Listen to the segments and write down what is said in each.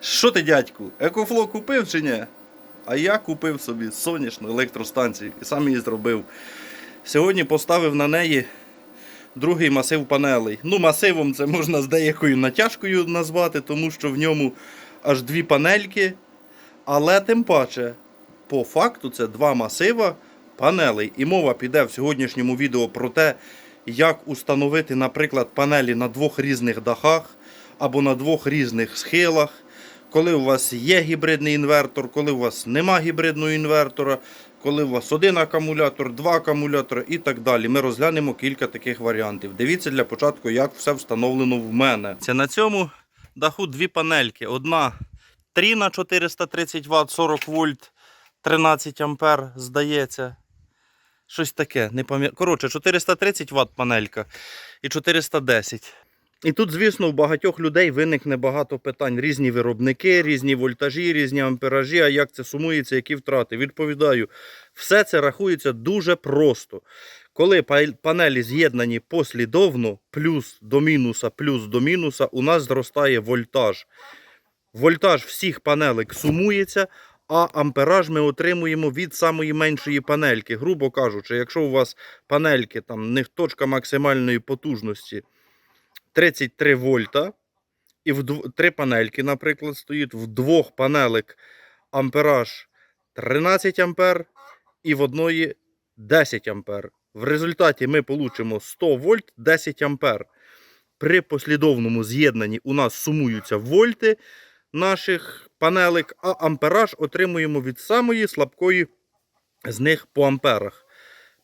Що ти, дядьку, екофло купив чи ні? А я купив собі сонячну електростанцію і сам її зробив. Сьогодні поставив на неї другий масив панелей. Ну, масивом це можна з деякою натяжкою назвати, тому що в ньому аж дві панельки. Але тим паче, по факту, це два масива панелей. І мова піде в сьогоднішньому відео про те, як установити, наприклад, панелі на двох різних дахах або на двох різних схилах. Коли у вас є гібридний інвертор, коли у вас нема гібридного інвертора, коли у вас один акумулятор, два акумулятори і так далі. Ми розглянемо кілька таких варіантів. Дивіться для початку, як все встановлено в мене. Це на цьому даху дві панельки. Одна 3 на 430 Вт, 40 вольт, 13 ампер, здається. Щось таке, не пам'ятаю. Коротше, 430 Вт панелька і 410. І тут, звісно, у багатьох людей виникне багато питань. Різні виробники, різні вольтажі, різні амперажі, а як це сумується, які втрати. Відповідаю, все це рахується дуже просто. Коли панелі з'єднані послідовно, плюс до мінуса, плюс до мінуса, у нас зростає вольтаж. Вольтаж всіх панелек сумується, а ампераж ми отримуємо від самої меншої панельки. Грубо кажучи, якщо у вас панельки, там, них точка максимальної потужності 33 вольта, і в три панельки, наприклад, стоїть в двох панелек ампераж 13 ампер і в одної 10 ампер. В результаті ми получимо 100 вольт 10 ампер. При послідовному з'єднанні у нас сумуються вольти наших панелек, а ампераж отримуємо від самої слабкої з них по амперах.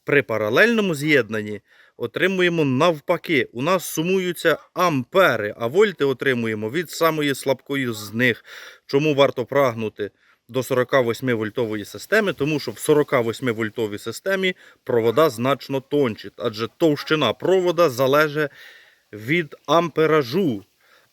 При паралельному з'єднанні отримуємо навпаки. У нас сумуються ампери, а вольти отримуємо від самої слабкої з них. Чому варто прагнути до 48 вольтової системи? Тому що в 48 вольтовій системі провода значно тонші, адже товщина провода залежить від амперажу.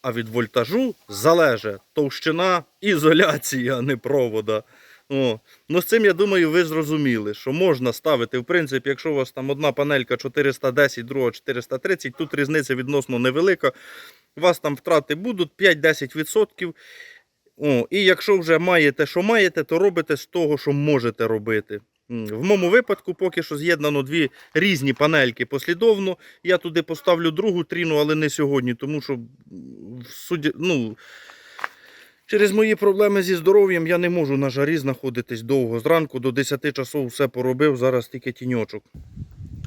А від вольтажу залежить товщина ізоляції, а не провода. О. Ну з цим, я думаю, ви зрозуміли, що можна ставити, в принципі, якщо у вас там одна панелька 410, друга 430, тут різниця відносно невелика. У вас там втрати будуть 5-10%. О, і якщо вже маєте, що маєте, то робите з того, що можете робити. В моєму випадку поки що з'єднано дві різні панельки послідовно. Я туди поставлю другу тріну, але не сьогодні, тому що м, судя, ну, через мої проблеми зі здоров'ям я не можу на жарі знаходитись довго. Зранку до 10 часов все поробив, зараз тільки тіньочок.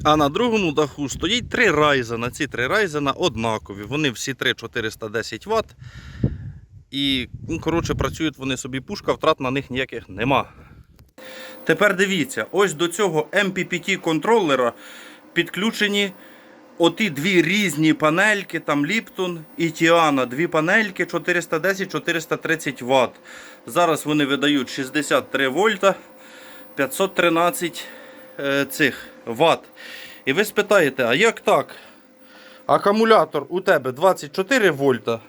А на другому даху стоїть три райзена. Ці три райзена однакові. Вони всі три 410 Вт. І, ну, коротше, працюють вони собі пушка, втрат на них ніяких нема. Тепер дивіться, ось до цього MPPT контролера підключені оті дві різні панельки, там Lipton і Tiana. Дві панельки 410-430 Вт. Зараз вони видають 63 вольта, 513 е, цих Вт. І ви спитаєте, а як так? Акумулятор у тебе 24 вольта,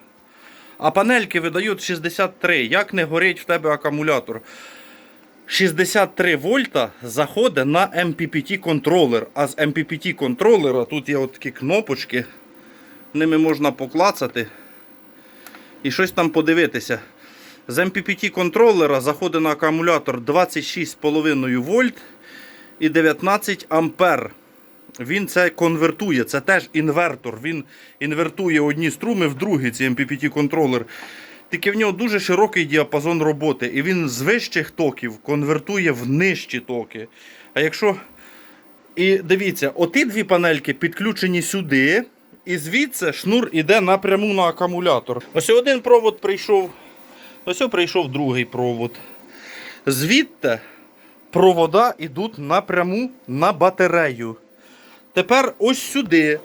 а панельки видають 63. Як не горить в тебе акумулятор? 63 вольта заходить на MPPT контролер. А з MPPT контролера тут є такі кнопочки. Ними можна поклацати і щось там подивитися. З MPPT контролера заходить на акумулятор 26,5 вольт і 19 ампер. Він це конвертує, це теж інвертор. Він інвертує одні струми в другі, цей MPPT контролер. Тільки в нього дуже широкий діапазон роботи, і він з вищих токів конвертує в нижчі токи. А якщо. І дивіться, оті дві панельки підключені сюди, і звідси шнур іде напряму на акумулятор. Ось один провод прийшов, ось прийшов другий провод. Звідти провода йдуть напряму на батарею. Тепер ось сюди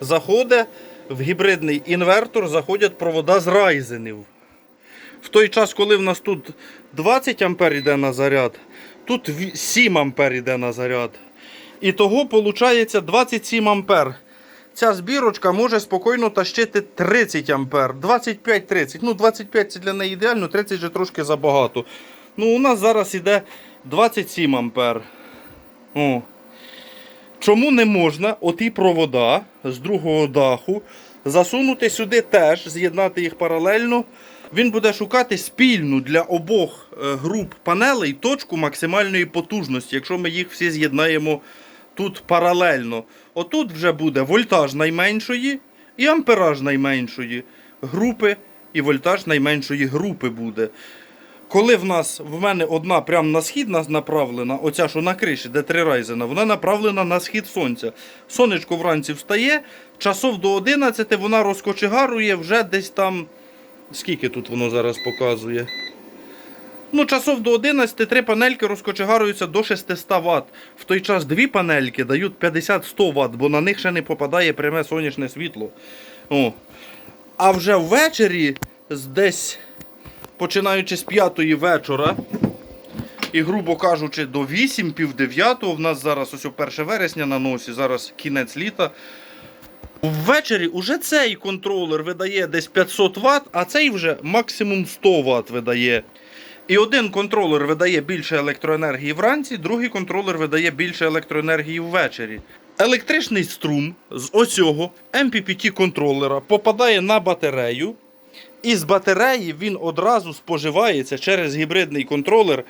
заходить в гібридний інвертор, заходять провода з райзенів. В той час, коли в нас тут 20 ампер йде на заряд, тут 7 ампер йде на заряд. І того виходить 27 ампер. Ця збірочка може спокійно тащити 30 ампер, 25-30. Ну, 25 це для неї ідеально, 30 вже трошки забагато. Ну, у нас зараз іде 27 ампер. О. Чому не можна оті провода з другого даху засунути сюди теж, з'єднати їх паралельно, Він буде шукати спільну для обох е, груп панелей точку максимальної потужності, якщо ми їх всі з'єднаємо тут паралельно. Отут вже буде вольтаж найменшої і ампераж найменшої групи, і вольтаж найменшої групи буде. Коли в нас в мене одна прямо на схід направлена, оця що на криші, де три райзена, вона направлена на схід сонця. Сонечко вранці встає, часов до 11 вона розкочегарує вже десь там. Скільки тут воно зараз показує? Ну, часов до 11 три панельки розкочегаруються до 600 Вт. В той час дві панельки дають 50-100 Вт, бо на них ще не попадає пряме сонячне світло. О. А вже ввечері, десь починаючи з 5 вечора, і, грубо кажучи, до 8, пів 9, в нас зараз ось 1 вересня на носі, зараз кінець літа. Ввечері уже цей контролер видає десь 500 Вт, а цей вже максимум 100 Вт видає. І один контролер видає більше електроенергії вранці, другий контролер видає більше електроенергії ввечері. Електричний струм з оцього MPPT контролера попадає на батарею, і з батареї він одразу споживається через гібридний контролер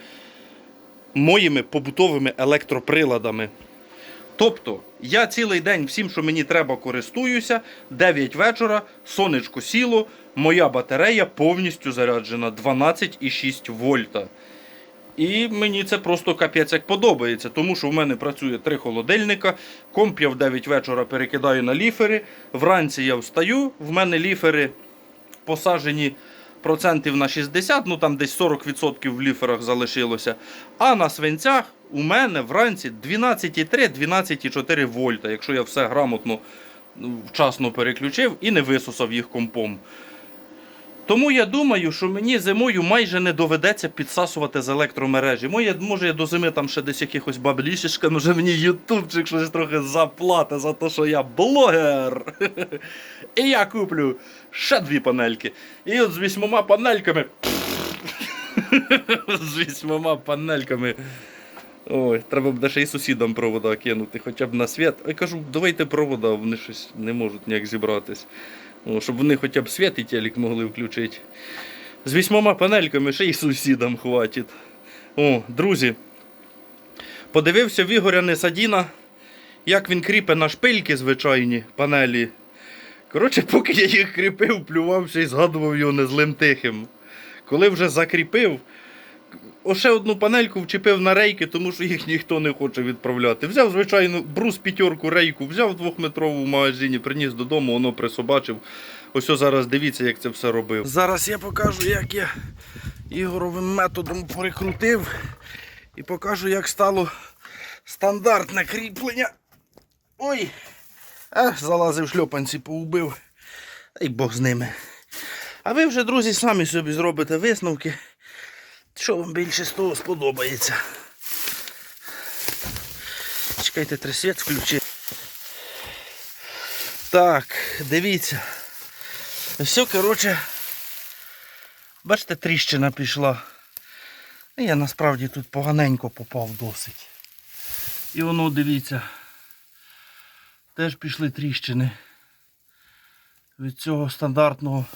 моїми побутовими електроприладами. Тобто, я цілий день всім, що мені треба, користуюся. 9 вечора, сонечко сіло, моя батарея повністю заряджена 12,6 вольта. І мені це просто капець як подобається, тому що в мене працює три холодильника. Комп я в 9 вечора перекидаю на ліфери. Вранці я встаю, в мене ліфери посаджені процентів на 60, ну там десь 40% в ліферах залишилося. А на свинцях у мене вранці 12,3-12,4 вольта, якщо я все грамотно ну, вчасно переключив і не висосав їх компом. Тому я думаю, що мені зимою майже не доведеться підсасувати з електромережі. Моє, може, я до зими там ще десь якихось баблішечка, може мені ютубчик щось трохи заплатить за те, що я блогер. І я куплю ще дві панельки. І от з вісьмома панельками. З вісьмома панельками. Ой, треба буде ще й сусідам провода кинути, хоча б на світ. Я кажу, давайте провода, вони щось не можуть ніяк зібратись. Щоб вони хоча б світ телек могли включити. З вісьмома панельками ще й сусідам хватить. О, друзі. Подивився в Ігоря Несадіна, як він кріпе на шпильки звичайні панелі. Коротше, поки я їх кріпив, плювався і згадував його незлим тихим. Коли вже закріпив, Още одну панельку вчепив на рейки, тому що їх ніхто не хоче відправляти. Взяв, звичайно, брус п'ятерку рейку, взяв двохметрову в магазині, приніс додому, воно присобачив. Ось зараз дивіться, як це все робив. Зараз я покажу, як я ігоровим методом перекрутив і покажу, як стало стандартне кріплення. Ой! А, залазив шльопанці, поубив. Дай Бог з ними. А ви вже, друзі, самі собі зробите висновки. Що вам більше з того сподобається? Чекайте, треба світ включити. Так, дивіться. Все, коротше, бачите, тріщина пішла. Ну, Я насправді тут поганенько попав досить. І воно, дивіться, теж пішли тріщини від цього стандартного.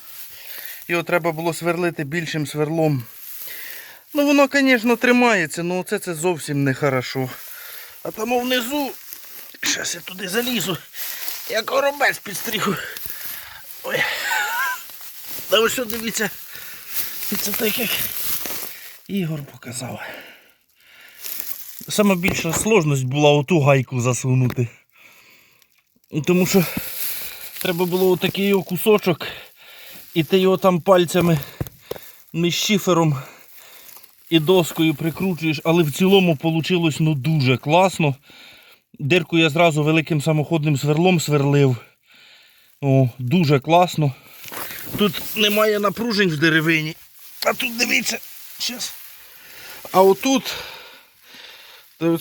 Його треба було сверлити більшим сверлом. Ну воно, звісно, тримається, але це, це зовсім не хорошо. А там внизу, зараз я туди залізу, як коробець підстрігу. Ой. Та ось що дивіться. І це так як Ігор показав. Саме більша сложність була оту гайку засунути. Тому що треба було отакий кусочок, і ти його там пальцями між шифером і доскою прикручуєш, але в цілому вийшло ну, дуже класно. Дирку я зразу великим самоходним сверлом сверлив. О, Дуже класно. Тут немає напружень в деревині. А тут дивіться. Щас. А отут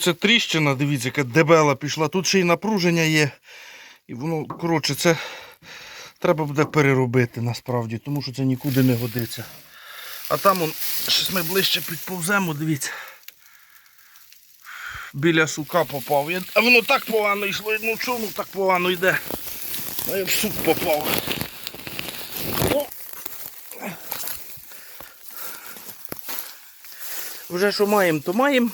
це тріщина, дивіться, яка дебела пішла. Тут ще й напруження є. І воно, коротше, це треба буде переробити насправді, тому що це нікуди не годиться. А там он, щось ми ближче підповземо, дивіться. Біля сука попав. Я- А воно так погано йшло, ну чому так погано йде? А я в сук попав. О! вже що маємо, то маємо.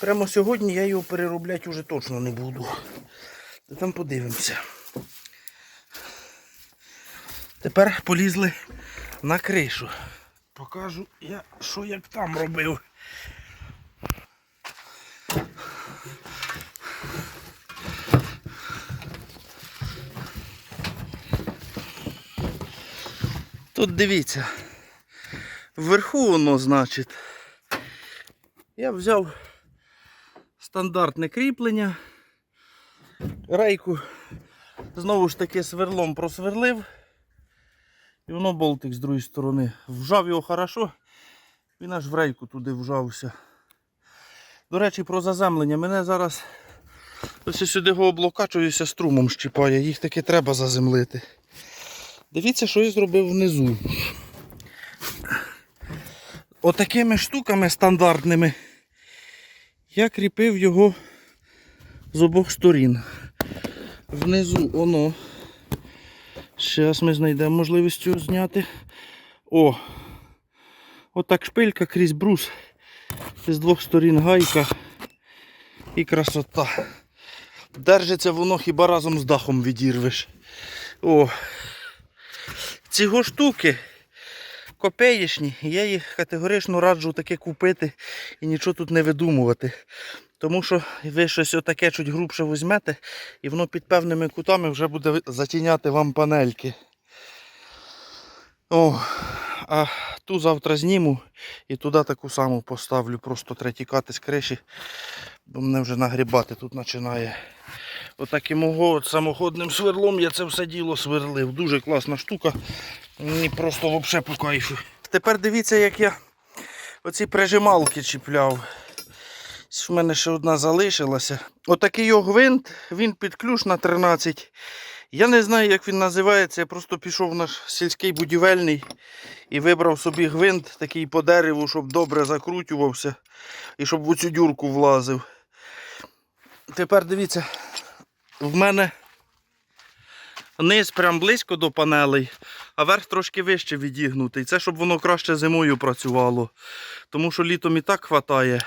Прямо сьогодні я його переробляти вже точно не буду. Та там подивимося. Тепер полізли на кришу. Покажу я, що як там робив. Тут дивіться. Вверху воно, значить. Я взяв стандартне кріплення. Рейку знову ж таки сверлом просверлив. І воно болтик з другої сторони. Вжав його хорошо. Він аж в рейку туди вжався. До речі, про заземлення. Мене зараз ось сюди його облокачуюся струмом щіпає. Їх таки треба заземлити. Дивіться, що я зробив внизу. Отакими штуками стандартними я кріпив його з обох сторін. Внизу воно. Зараз ми знайдемо можливість його зняти. О! Отак шпилька крізь брус. З двох сторін гайка і красота. Держиться воно хіба разом з дахом відірвеш. О! Ці штуки копеєчні, я їх категорично раджу таке купити і нічого тут не видумувати. Тому що ви щось отаке чуть грубше візьмете, і воно під певними кутами вже буде затіняти вам панельки. О, а ту завтра зніму і туди таку саму поставлю. Просто треба тікати з криші, бо мене вже нагрібати тут починає. Отаким от самоходним сверлом я це все діло сверлив. Дуже класна штука. Мені просто взагалі по кайфу. Тепер дивіться, як я оці прижималки чіпляв. В мене ще одна залишилася. Отакий його гвинт, він під ключ на 13. Я не знаю, як він називається. Я просто пішов в наш сільський будівельний і вибрав собі гвинт такий по дереву, щоб добре закручувався і щоб в оцю дюрку влазив. Тепер дивіться, в мене низ прям близько до панелей, а верх трошки вище відігнутий. Це щоб воно краще зимою працювало. Тому що літом і так хватає.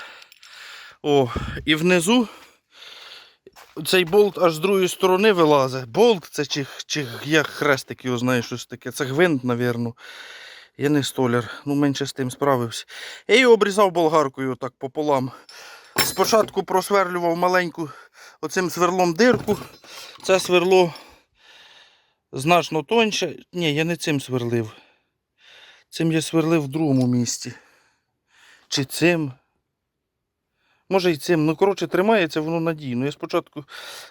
О, і внизу цей болт аж з другої сторони вилазить. Болт це чи, чи як хрестик його знає, щось таке. Це гвинт, мабуть. Я не столяр, ну менше з тим справився. Я його обрізав болгаркою так пополам. Спочатку просверлював маленьку оцим сверлом дирку. Це сверло значно тоньше. Ні, я не цим сверлив. Цим я сверлив в другому місці. Чи цим. Може і цим. Ну, коротше, тримається воно надійно. Я спочатку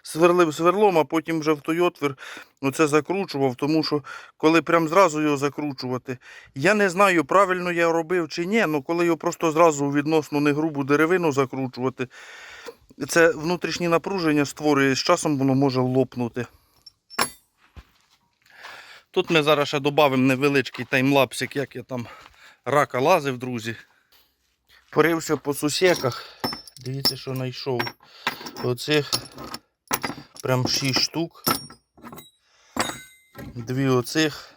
сверлив сверлом, а потім вже в той отвір оце закручував, тому що коли прям зразу його закручувати, я не знаю, правильно я робив чи ні, але коли його просто зразу відносно негрубу деревину закручувати, це внутрішнє напруження створює, з часом воно може лопнути. Тут ми зараз ще додамо невеличкий таймлапсик, як я там рака лазив, друзі. Порився по сусеках. Дивіться, що знайшов. Оцих прям 6 штук. Дві оцих.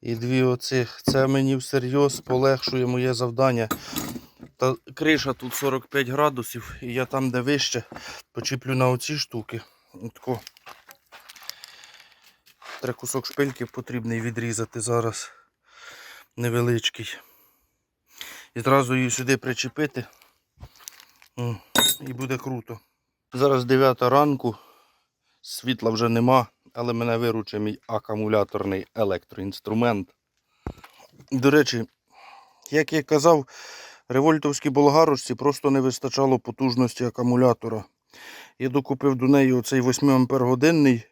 І дві оцих. Це мені всерйоз полегшує моє завдання. Та криша тут 45 градусів, і я там, де вище, почіплю на оці штуки. Отко. Треба кусок шпильки потрібний відрізати зараз. Невеличкий. І зразу її сюди причепити. І буде круто. Зараз 9 ранку. Світла вже нема, але мене виручив мій акумуляторний електроінструмент. До речі, як я казав, револьтовській болгарочці просто не вистачало потужності акумулятора. Я докупив до неї оцей 8 ампер годинний,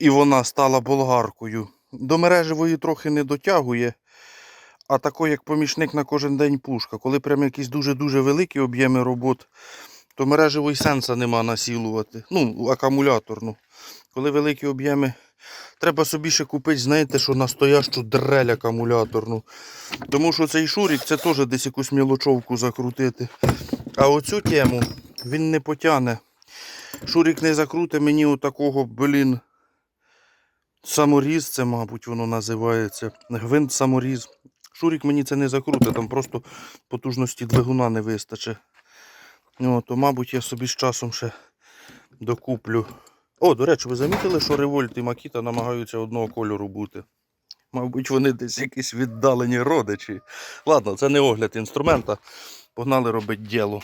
і вона стала болгаркою. До мережевої трохи не дотягує, а такий, як помічник на кожен день пушка. Коли прям якісь дуже-дуже великі об'єми робот, то мережевої сенса нема насілувати. Ну, акумуляторну. Коли великі об'єми, треба собі ще купити, знаєте, що настоящу дрель акумуляторну. Тому що цей шурик це теж десь якусь мілочовку закрутити. А оцю тему він не потягне. Шурик не закрути мені отакого, блін. Саморіз, це, мабуть, воно називається. Гвинт саморіз. Шурік мені це не закрутить, там просто потужності двигуна не вистачить. Ну, то, мабуть, я собі з часом ще докуплю. О, до речі, ви замітили, що Револьт і Макіта намагаються одного кольору бути. Мабуть, вони десь якісь віддалені родичі. Ладно, це не огляд інструмента. Погнали робити діло.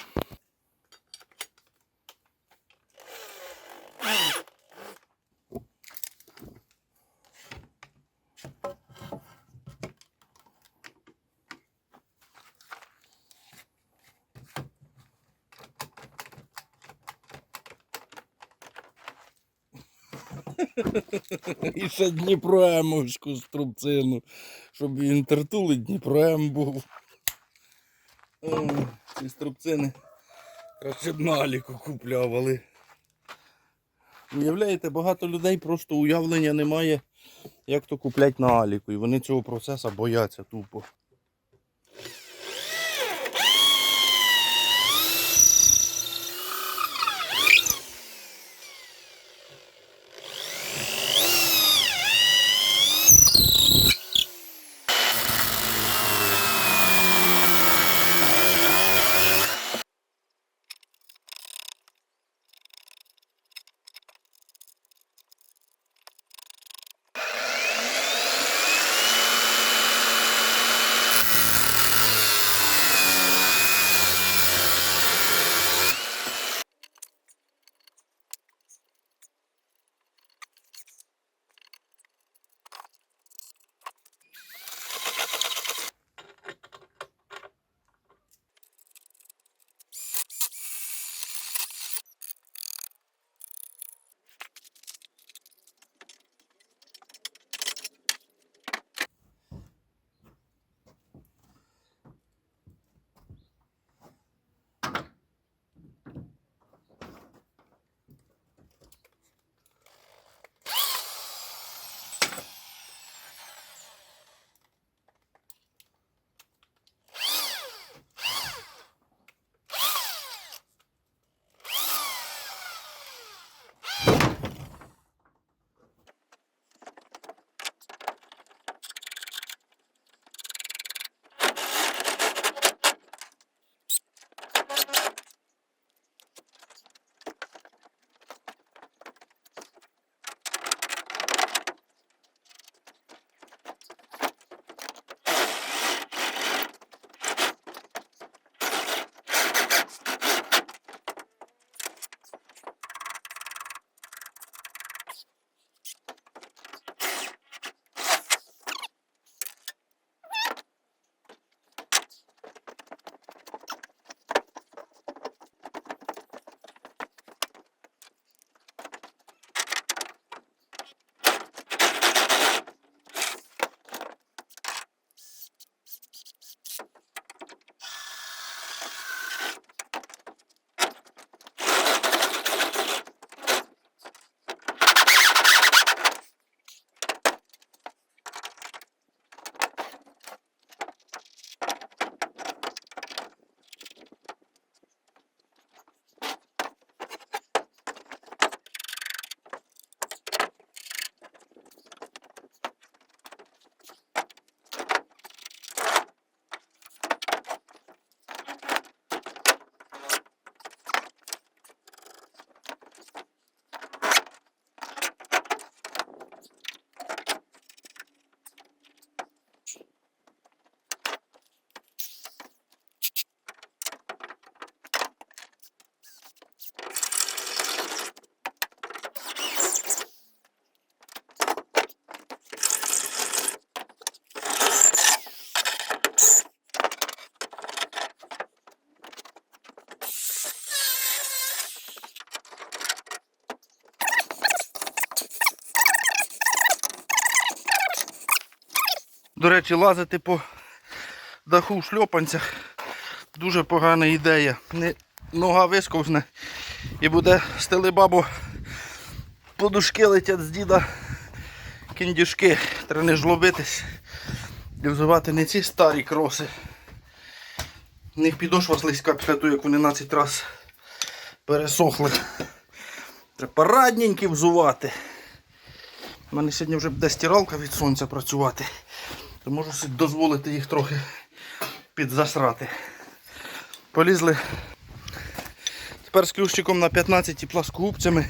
І ще Дніпроемовську струбцину, щоб інтертули Дніпроем був. О, ці струбцини краще б на Аліку куплявали. Уявляєте, багато людей просто уявлення немає, як то куплять на Аліку. І вони цього процесу бояться тупо. Речі, лазити по даху в шльопанцях дуже погана ідея. Нога висковзне і буде стелебабо подушки летять з діда кіндюшки. Треба не жлобитись і взивати не ці старі кроси. В них підошва слизька після того, як вони 12 раз пересохли. Треба парадненькі взувати. У мене сьогодні вже буде стиралка від сонця працювати. То можу собі дозволити їх трохи підзасрати. Полізли. Тепер з клющиком на 15 і пласкогубцями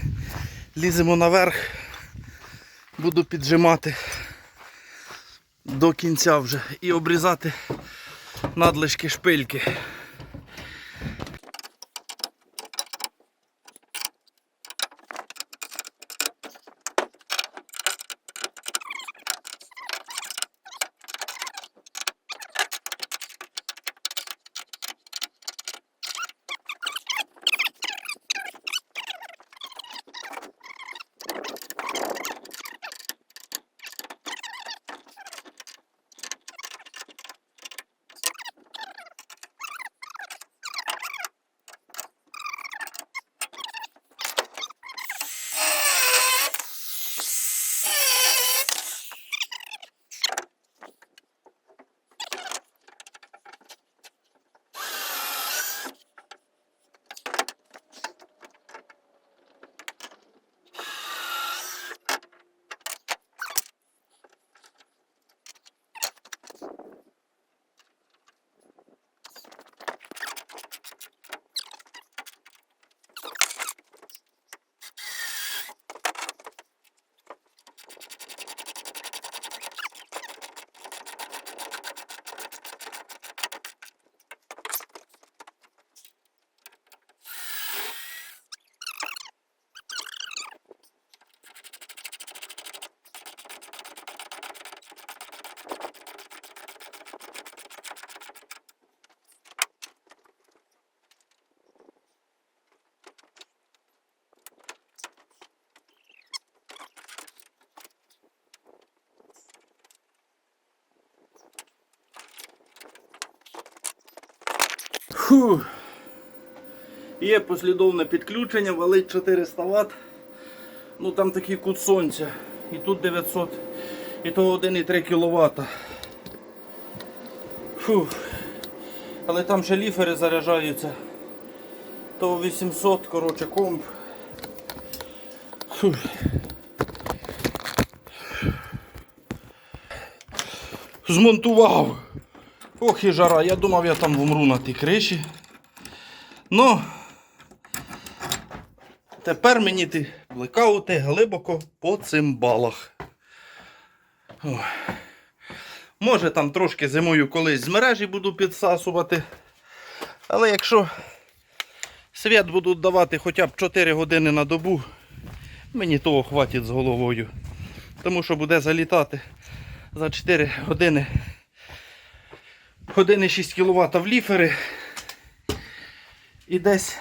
ліземо наверх. Буду піджимати до кінця вже і обрізати надлишки шпильки. Фу. Є послідовне підключення, валить 400 Вт. Ну там такий кут сонця. І тут 900, і то 1,3 кВт. Але там ще ліфери заряджаються. То 800, коротше, комп. Фу. Змонтував. Ох і жара, я думав, я там вмру на тій криші. Ну, тепер мені ті блекаути глибоко по цимбалах. Ой. Може там трошки зимою колись з мережі буду підсасувати. Але якщо світ будуть давати хоча б 4 години на добу, мені того хватить з головою. Тому що буде залітати за 4 години 1,6 кВт в ліфери і десь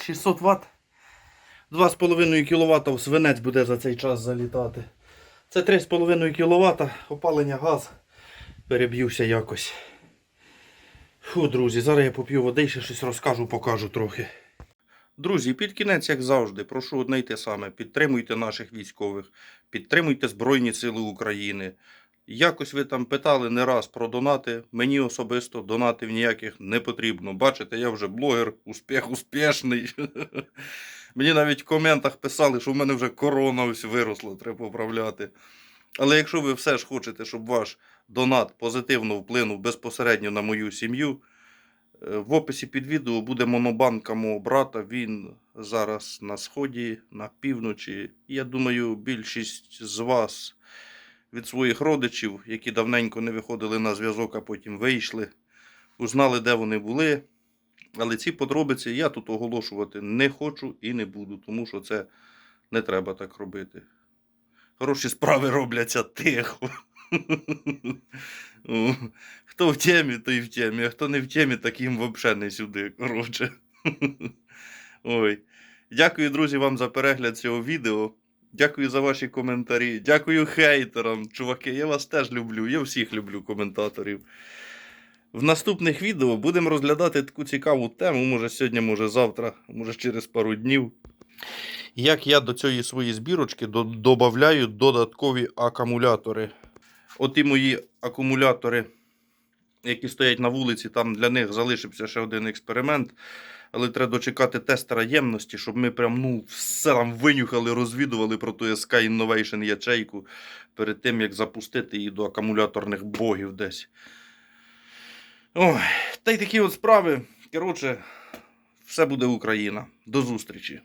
600 Вт. 2,5 кВт свинець буде за цей час залітати. Це 3,5 кВт, опалення газ. Переб'юся якось. Фу, друзі, зараз я поп'ю води ще щось розкажу, покажу трохи. Друзі, під кінець, як завжди, прошу одне й те саме. Підтримуйте наших військових, підтримуйте Збройні Сили України. Якось ви там питали не раз про донати. Мені особисто донатів ніяких не потрібно. Бачите, я вже блогер, успіх успішний. Мені навіть в коментах писали, що в мене вже корона ось виросла, треба поправляти. Але якщо ви все ж хочете, щоб ваш донат позитивно вплинув безпосередньо на мою сім'ю, е, в описі під відео буде монобанка мого брата. Він зараз на сході, на півночі. Я думаю, більшість з вас від своїх родичів, які давненько не виходили на зв'язок, а потім вийшли, узнали, де вони були. Але ці подробиці я тут оголошувати не хочу і не буду, тому що це не треба так робити. Хороші справи робляться тихо. Хто в темі, той в темі, а хто не в темі, так їм взагалі не сюди. Коротше. Ой. Дякую, друзі, вам за перегляд цього відео. Дякую за ваші коментарі. Дякую хейтерам. Чуваки, я вас теж люблю. Я всіх люблю коментаторів. В наступних відео будемо розглядати таку цікаву тему, може сьогодні, може завтра, може через пару днів. Як я до цієї своєї збірочки додаю додаткові акумулятори. От і мої акумулятори, які стоять на вулиці, там для них залишився ще один експеримент. Але треба дочекати тестера ємності, щоб ми прям ну, все там винюхали, розвідували про ту SK Innovation ячейку перед тим, як запустити її до акумуляторних богів десь. Ой, та й такі от справи. Коротше, все буде Україна. До зустрічі.